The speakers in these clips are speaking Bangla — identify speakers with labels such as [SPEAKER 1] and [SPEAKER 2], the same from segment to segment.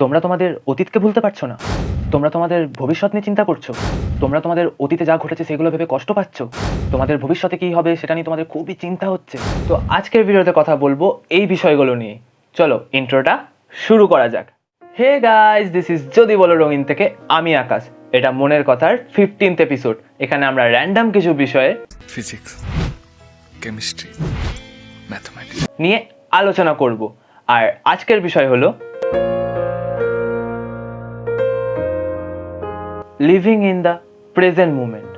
[SPEAKER 1] তোমরা তোমাদের অতীতকে ভুলতে পারছ না। তোমরা তোমাদের ভবিষ্যৎ নিয়ে চিন্তা করছ। তোমরা তোমাদের অতীতে যা ঘটেছে সেগুলো ভেবে কষ্ট পাচ্ছ। তোমাদের ভবিষ্যতে কি হবে সেটা নিয়ে তোমাদের খুবই চিন্তা হচ্ছে। তো আজকের ভিডিওতে কথা বলব এই বিষয়গুলো নিয়ে। চলো ইন্ট্রোটা শুরু করা যাক। হে গাইজ দিস ইজ যদি বলো রঙিন থেকে আমি আকাশ। এটা মনের কথার ফিফটিন্থ এপিসোড এখানে আমরা র্যান্ডাম কিছু বিষয়ে
[SPEAKER 2] ফিজিক্স কেমিস্ট্রি ম্যাথমেটিক্স
[SPEAKER 1] নিয়ে আলোচনা করব। আর আজকের বিষয় হলো living in the present moment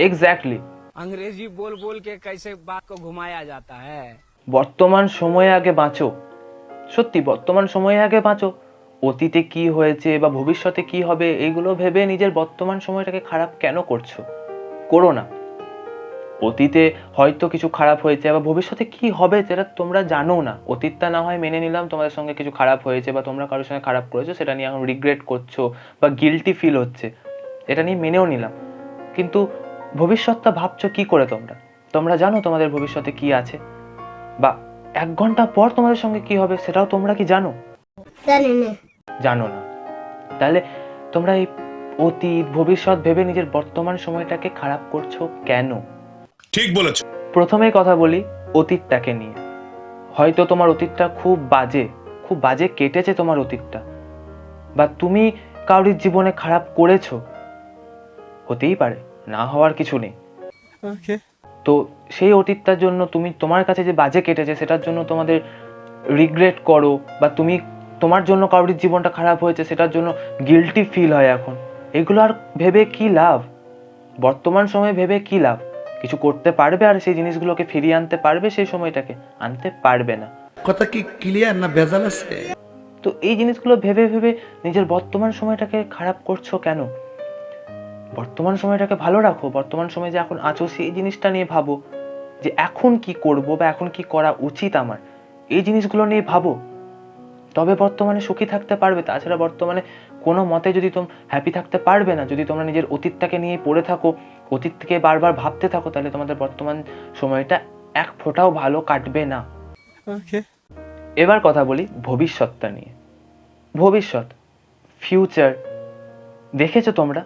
[SPEAKER 1] exactly
[SPEAKER 3] अंग्रेजी बोल बोल के कैसे बात को घुमाया जाता है
[SPEAKER 1] বর্তমান সময়ে আগে বাঁচো সত্যি বর্তমান সময়ে আগে বাঁচো অতীতে কি হয়েছে বা ভবিষ্যতে কি হবে এইগুলো ভেবে নিজের বর্তমান সময়টাকে খারাপ কেন করছো করো না অতীতে হয়তো কিছু খারাপ হয়েছে বা ভবিষ্যতে কি হবে সেটা তোমরা জানো না অতীতটা না হয় মেনে নিলাম তোমাদের সঙ্গে কিছু খারাপ হয়েছে বা তোমরা কারোর সঙ্গে খারাপ করেছো সেটা নিয়ে এখন রিগ্রেট করছো বা গিলটি ফিল হচ্ছে এটা নিয়ে মেনেও নিলাম। কিন্তু ভবিষ্যৎটা ভাবছ কি করে তোমরা? তোমরা জানো তোমাদের ভবিষ্যতে কি আছে? বা এক ঘণ্টা পর তোমাদের সঙ্গে কি হবে সেটাও তোমরা কি জানো?
[SPEAKER 4] জানো না।
[SPEAKER 1] তাহলে তোমরা এই অতীত ভবিষ্যৎ ভেবে নিজের বর্তমান সময়টাকে খারাপ করছ কেন?
[SPEAKER 5] ঠিক বলেছ।
[SPEAKER 1] প্রথমেই কথা বলি অতীতটাকে নিয়ে। হয়তো তোমার অতীতটা খুব বাজে খুব বাজে কেটেছে তোমার অতীতটা। বা তুমি কারোর জীবনে খারাপ করেছ হতেই পারে না হওয়ার কিছু নেই। তো সেই অতীতটার জন্য তুমি তোমার কাছে যে বাজে কেটেছে সেটার জন্য তোমাদের রিগ্রেট করো বা তুমি তোমার জন্য কারোর জীবনটা খারাপ হয়েছে সেটার জন্য গিলটি ফিল হয় এখন। এগুলো আর ভেবে কি লাভ? বর্তমান সময়ে ভেবে কি লাভ? কিছু করতে পারবে আর সেই জিনিসগুলোকে ফিরিয়ে আনতে পারবে সেই সময়টাকে আনতে পারবে না।
[SPEAKER 6] কথা কি ক্লিয়ার না ভেজাল আছে?
[SPEAKER 1] তো এই জিনিসগুলো ভেবে ভেবে নিজের বর্তমান সময়টাকে খারাপ করছ কেন? বর্তমান সময়টাকে ভালো রাখো বর্তমান সময়ে যে এখন আছো সেই জিনিসটা নিয়ে ভাবো যে এখন কি করব বা এখন কি করা উচিত আমার এই জিনিসগুলো নিয়ে ভাবো। তবে বর্তমানে সুখী থাকতে পারবে তাছাড়া বর্তমানে কোনো মতে যদি তোম হ্যাপি থাকতে পারবে না যদি তোমরা নিজের অতীতটাকে নিয়ে পড়ে থাকো অতীত থেকে বারবার ভাবতে থাকো তাহলে তোমাদের বর্তমান সময়টা এক ফোঁটাও ভালো কাটবে না। এবার কথা বলি ভবিষ্যৎটা নিয়ে। ভবিষ্যৎ ফিউচার দেখেছ তোমরা?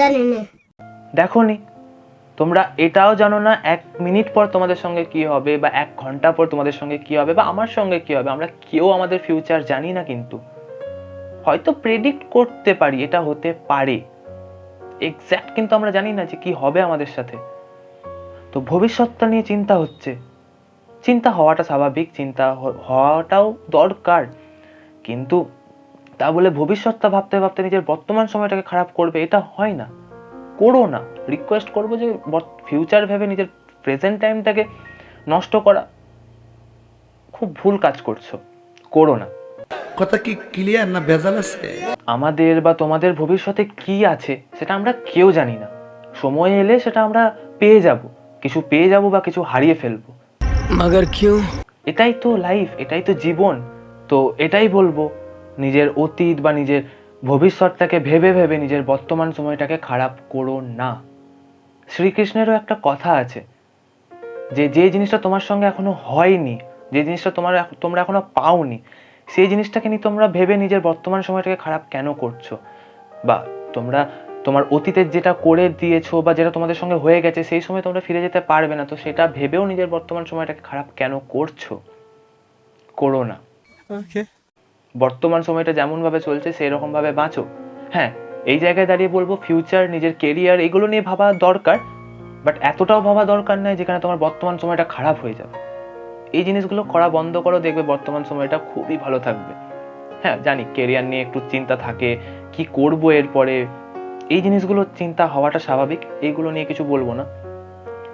[SPEAKER 4] জানি না।
[SPEAKER 1] দেখোনি তোমরা এটাও জানো না এক মিনিট পর তোমাদের সঙ্গে কি হবে বা এক ঘণ্টা পর তোমাদের সঙ্গে কি হবে বা আমার সঙ্গে কি হবে, আমরা কেউ আমাদের ফিউচার জানি না কিন্তু। হয়তো প্রেডিক্ট করতে পারি, এটা হতে পারে। এক্স্যাক্ট কিন্তু আমরা জানি না যে কি হবে আমাদের সাথে। তো ভবিষ্যৎটা নিয়ে চিন্তা হচ্ছে। চিন্তা হওয়াটা স্বাভাবিক, চিন্তা হওয়াটাও দরকার। কিন্তু তা বলে ভবিষ্যৎটা ভাবতে ভাবতে নিজের বর্তমান সময়টাকে খারাপ করবে এটা হয় না। করো না। রিকোয়েস্ট করব যে ফিউচার ভেবে নিজের প্রেজেন্ট টাইমটাকে নষ্ট করা খুব ভুল কাজ করছ। করো না।
[SPEAKER 6] কথা কি ক্লিয়ার না ভেজাল আছে?
[SPEAKER 1] আমাদের বা তোমাদের ভবিষ্যতে কি আছে সেটা আমরা কেউ জানি না। সময় এলে সেটা আমরা পেয়ে যাব। কিছু পেয়ে যাব বা কিছু হারিয়ে ফেলব।
[SPEAKER 3] মাগার কিউ
[SPEAKER 1] এটাই তো লাইফ এটাই তো জীবন। তো এটাই বলব। নিজের অতীত বা নিজের ভবিষ্যৎটাকে ভেবে ভেবে নিজের বর্তমান সময়টাকে খারাপ করো না। শ্রীকৃষ্ণেরও একটা কথা আছে যে যে জিনিসটা তোমার সঙ্গে এখনও হয়নি, যে জিনিসটা তোমার তোমরা এখনও পাওনি, সেই জিনিসটাকে নিয়ে তোমরা ভেবে নিজের বর্তমান সময়টাকে খারাপ কেন করছ? বা তোমরা, তোমার অতীতের যেটা করে দিয়েছ বা যেটা তোমাদের সঙ্গে হয়ে গেছে, সেই সময় তোমরা ফিরে যেতে পারবে না, তো সেটা ভেবেও নিজের বর্তমান সময়টাকে খারাপ কেন করছ? করো না। বর্তমান সময়টা যেমন ভাবে চলছে সেই রকম ভাবে বাঁচো। হ্যাঁ এই জায়গায় দাঁড়িয়ে বলব ফিউচার নিজের কেরিয়ার এগুলো নিয়ে ভাবা দরকার বাট এতটাও ভাবা দরকার নাই যেখানে তোমার বর্তমান সময়টা খারাপ হয়ে যাবে। এই জিনিসগুলো করা বন্ধ করো, দেখবে বর্তমান সময়টা খুবই ভালো থাকবে। হ্যাঁ জানি কেরিয়ার নিয়ে একটু চিন্তা থাকে, কি করব এরপরে? এই জিনিসগুলো চিন্তা হওয়াটা স্বাভাবিক এইগুলো নিয়ে কিছু বলব না।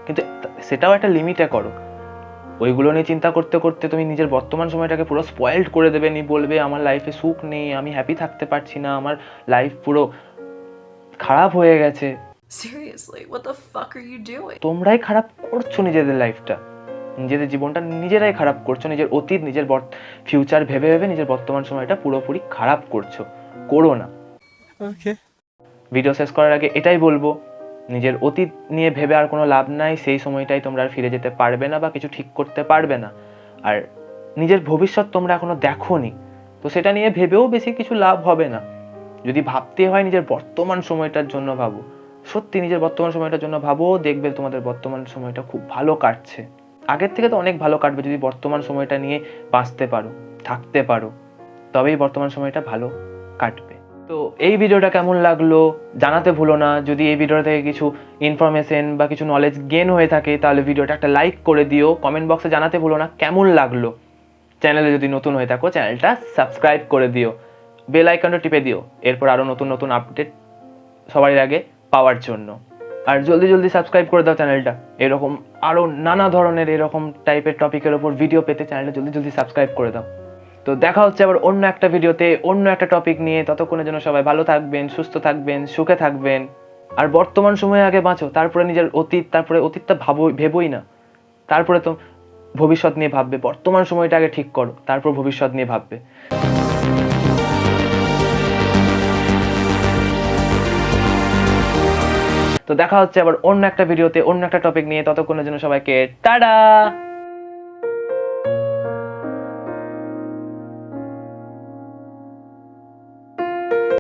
[SPEAKER 1] কিন্তু সেটাও একটা লিমিটে করো। ওইগুলো নিয়ে চিন্তা করতে করতে তুমি নিজের বর্তমান সময়টাকে পুরো স্পয়েলড করে দেবে নি বলবে আমার লাইফে সুখ নেই আমি হ্যাপি থাকতে পারছি না আমার লাইফ পুরো খারাপ হয়ে গেছে।
[SPEAKER 7] Seriously, what the fuck are you doing?
[SPEAKER 1] তোমরাই খারাপ করছ নিজেদের লাইফটা নিজেদের জীবনটা নিজেরাই খারাপ করছ নিজের অতীত নিজের ফিউচার ভেবে ভেবে নিজের বর্তমান সময়টা পুরোপুরি খারাপ করছ। করো না। ভিডিও শেষ করার আগে এটাই বলব নিজের অতীত নিয়ে ভেবে আর কোনো লাভ নাই, সেই সময়টাই তোমরা আর ফিরে যেতে পারবে না বা কিছু ঠিক করতে পারবে না। আর নিজের ভবিষ্যৎ তোমরা এখনও দেখোনি, তো তো সেটা নিয়ে ভেবেও বেশি কিছু লাভ হবে না। যদি ভাবতে হয় নিজের বর্তমান সময়টার জন্য ভাবো, সত্যি নিজের বর্তমান সময়টার জন্য ভাবো, দেখবে তোমাদের বর্তমান সময়টা খুব ভালো কাটছে। আগের থেকে তো অনেক ভালো কাটবে যদি বর্তমান সময়টা নিয়ে বাঁচতে পারো, থাকতে পারো, তবেই বর্তমান সময়টা ভালো কাটবে। তো এই ভিডিওটা কেমন লাগল জানাতে ভুলো না। যদি এই ভিডিও থেকে কিছু ইনফরমেশন বা কিছু নলেজ গেন হয়ে থাকে, তাহলে ভিডিওটা একটা লাইক করে দিও। কমেন্ট বক্সে জানাতে ভুলো না, কেমন লাগল? চ্যানেলে যদি নতুন হয়ে থাকো চ্যানেলটা সাবস্ক্রাইব করে দিও। বেল আইকনটা টিপে দিও। এরপর আরও নতুন নতুন আপডেট সবার আগে পাওয়ার জন্য। আর জলদি জলদি সাবস্ক্রাইব করে দাও চ্যানেলটা এরকম আরও নানা ধরনের এরকম টাইপের টপিকের ওপর ভিডিও পেতে চ্যানেলটা জলদি জলদি সাবস্ক্রাইব করে দাও। তো দেখা হচ্ছে আবার অন্য একটা ভিডিওতে, অন্য একটা টপিক নিয়ে। ততক্ষণের জন্য সবাই ভালো থাকবেন, সুস্থ থাকবেন, সুখে থাকবেন। আর বর্তমান সময়ে আগে বাঁচো, তারপরে নিজের অতীত, তারপরে অতীতটা ভাবো, ভেবোই না। তারপরে তো ভবিষ্যৎ নিয়ে ভাববে, বর্তমান সময়টা আগে ঠিক করো, তারপর ভবিষ্যৎ নিয়ে ভাববে। তো দেখা হচ্ছে আবার অন্য একটা ভিডিওতে, অন্য একটা টপিক নিয়ে। ততক্ষণের জন্য সবাইকে টাটা!